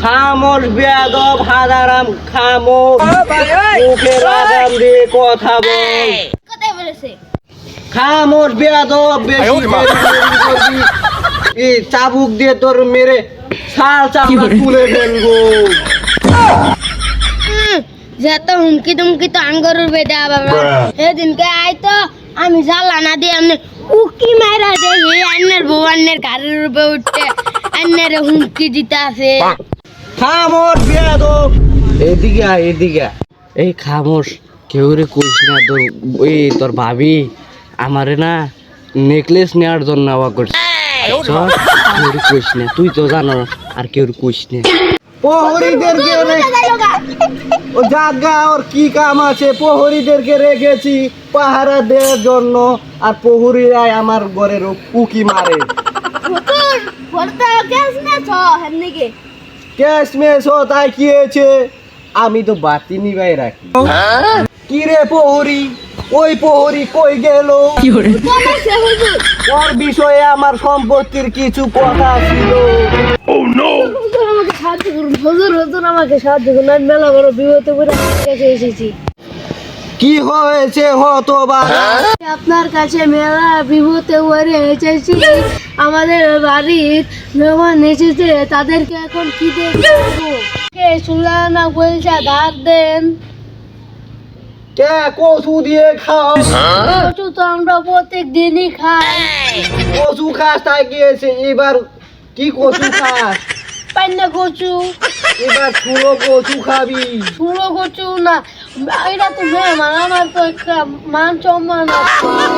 খামোশ বেয়াদব হাদারাম খামোশ। মুখে দিয়ে কথা বল। খামোশ বেয়াদব বেশি চাবুক দিয়ে তোর মেরে ছাল চামড়া তুলে ফেলব যত হুমকি টুমকি তো আঙ্গরুর বেটা বাবা। সেদিনকে আই তো আমি জ্বালা না দিয়ে আপনি উকি মারা দেখি আন্নের বউ আন্নের ঘরের উপরে উঠতে আন্নের হুমকি দিতে আছে। খামোশ বেয়াদব। এদিকে আয় এদিকে এই খামোশ কেউ রে কইস না তোর এই তোর ভাবি আমারে না নেকলেস নেওয়ার জন্য আওয়া করছে। চল, কেউ কইস না তুই তো জানো আর কেউ রে কইস না। প্রহরীদেরকে ও জাগা ওর কি কাম আছে? প্রহরীদেরকে রেখেছি পাহারা দেওয়ার জন্য আর প্রহরীরাই আমার ঘরের উকি মারে। হুতুর বলতে কেস না ছ হেমনিকে ক্যাশ মেস ও তাই কি হয়েছে? আমি তো বাতি নিবাই রাখি। কি রে প্রহরী? ওই প্রহরী কই গেল? ওর বিষয়ে আমার সম্পত্তির কিছু কথা ছিল। হুজুর আমাকে সাহায্য করুন। হুজুর হুজুর আমাকে সাহায্য করুন। আমি মেলা বড় বিপদে পড়ে কাছে এসেছি। কি হয়েছে হতো বা আপনার কাছে মেলা বিপদে পড়ে এসেছি। আমাদের বাড়ির মেহমান এসেছে। তাদেরকে এখন কি দেখব কে সুলানা বলছে ধার দেন। কে কচু দিয়ে খাও? কচু তো আমরা প্রত্যেক দিনই খাই। কচু খাস তাই গিয়েছে। এবার কি কচু খাস? পান্না কচু। এবার ছোলো কচু খাবি। সুড়ো কচু না। এটা তো মেহমান আমার তো একটা মান সম্মান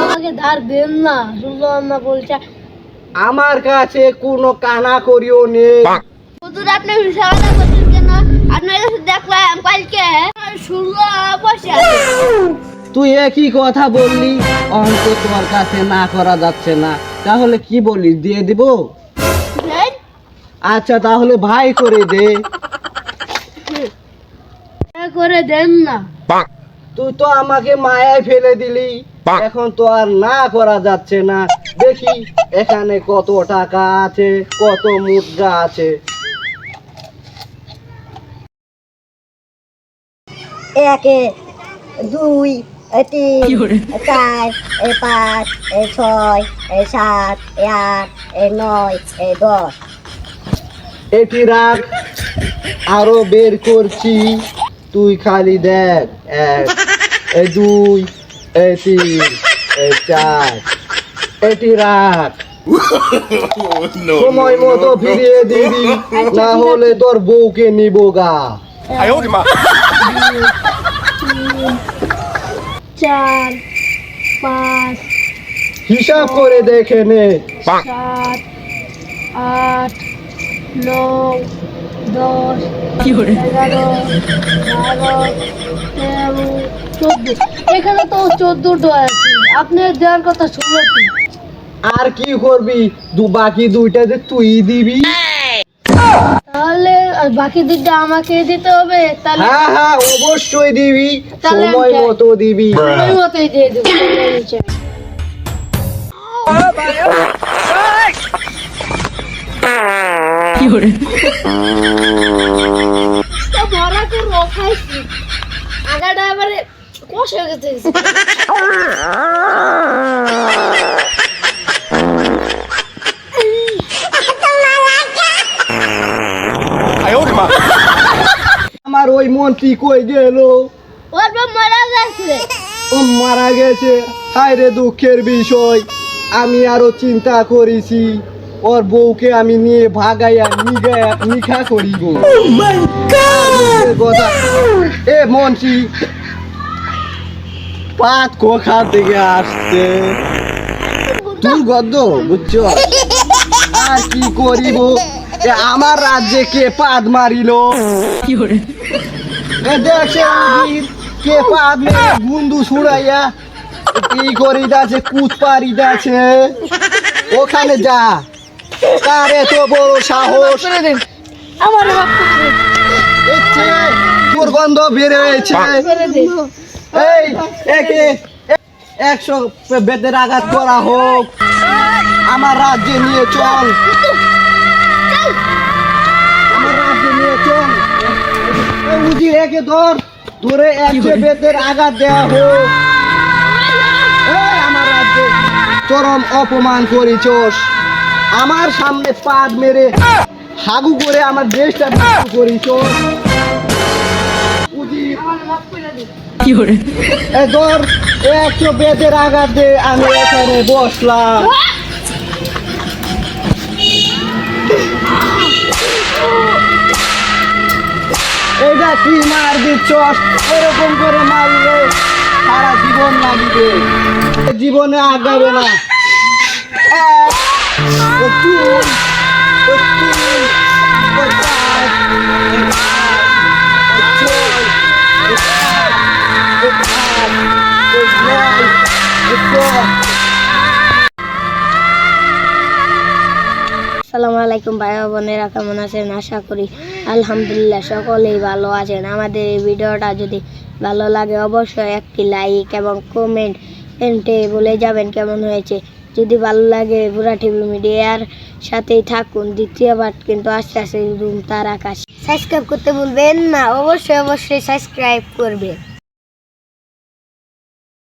আমাকে ধার দেন না সুলানা বলছে। আমার কাছে কোনো কানা করিও নেই। হুজুর আপনি সাহায্য করছেন কেন? আপনার কাছে দেখলাম কালকে ষোলো বসে আছে তুই একই কথা বললি অঙ্ক তোমার কাছে না করা যাচ্ছে না। তাহলে কি বলি দিয়ে দিব? আচ্ছা তাহলে ভাই করে দে। করে দেন না। তুই তো আমাকে মায়ায় ফেলে দিলি। এখন তো আর না করা যাচ্ছে না। দেখি এখানে কত টাকা আছে কত মুদ্রা আছে। একে দুই তিন চার এ পাঁচ এ ছয় এ সাত এ আট এ নয় এ দশ। এটি রাখ আরও বের করছি। তুই খালি দেখ এক এ দুই এ তিন এ চার। এটি রাখ সময় মতো ফিরিয়ে দিবি না হলে তোর বউকে নিব গা। চার পাঁচ হিসাব করে দেখে নে। সাত আট নয় দশ এগারো বারো তেরো চোদ্দ। এখানে তো চোদ্দটা আছে। আপনার দেওয়ার কথা ষোলোটি আর কি করবি? দু বাকি দুইটা যে তুই দিবি। তাহলে আর বাকি দুটো আমাকে দিতে হবে তাহলে হ্যাঁ হ্যাঁ অবশ্যই দিবি সময়। মতো দিবি ওই মতোই দিয়ে দেবো নিচে। তো ভরা তো রখাইছি আগাটা এবারে কষে গেছে মন্ত্রী কই গেল? মারা গেছে। ও মারা গেছে? হায় রে দুঃখের বিষয়। আমি আরও চিন্তা করেছি। ওর বউকে আমি নিয়ে ভাগাইয়া নিগায়া নিখা করিব কথা এ মন্ত্রী। পাত কোখা থেকে আসছে? তুই গদ্দ বুঝছ? আর কি করিব? এ আমার রাজ্যে কে পাদ মারিল? এ দেখছে কে মেরে গুন্দু ছুড়াইয়া কি করিদাছে কুচ পারিদাছে ওখানে যা। কার এত বড় সাহস। আমার করে। দুর্গন্ধ হয়েছে এই একে। একশো বেতের আঘাত করা হোক। আমার রাজ্যে নিয়ে চল। আমার রাজ্যে নিয়ে চল। উজির একে ধর ধরে একশো বেতের আঘাত দেওয়া হোক। আমার রাজ্যে চরম অপমান করিছস। আমার সামনে পাদ মেরে হাগু করে আমার দেশটা করিছস। উজির এ ধর একশো বেতের আঘাত দে আমি এখানে বসলাম। এটা কি মার দিচ্ছ? এরকম করে মারলে সারা জীবন লাগিবে। জীবনে আগাবে না। আসসালামু আলাইকুম ভাই বোনেরা, কেমন আছেন? আশা করি আলহামদুলিল্লাহ, সকলেই ভালো আছেন। আমাদের এই ভিডিওটা যদি ভালো লাগে, অবশ্যই একটি লাইক এবং কমেন্ট এন্টে বলে যাবেন কেমন হয়েছে। যদি ভালো লাগে বুড়া টিভি মিডিয়ার সাথেই থাকুন। দ্বিতীয় পার্ট কিন্তু আস্তে আস্তে রুম তার আকাশ। সাবস্ক্রাইব করতে ভুলবেন না, অবশ্যই অবশ্যই সাবস্ক্রাইব করবেন।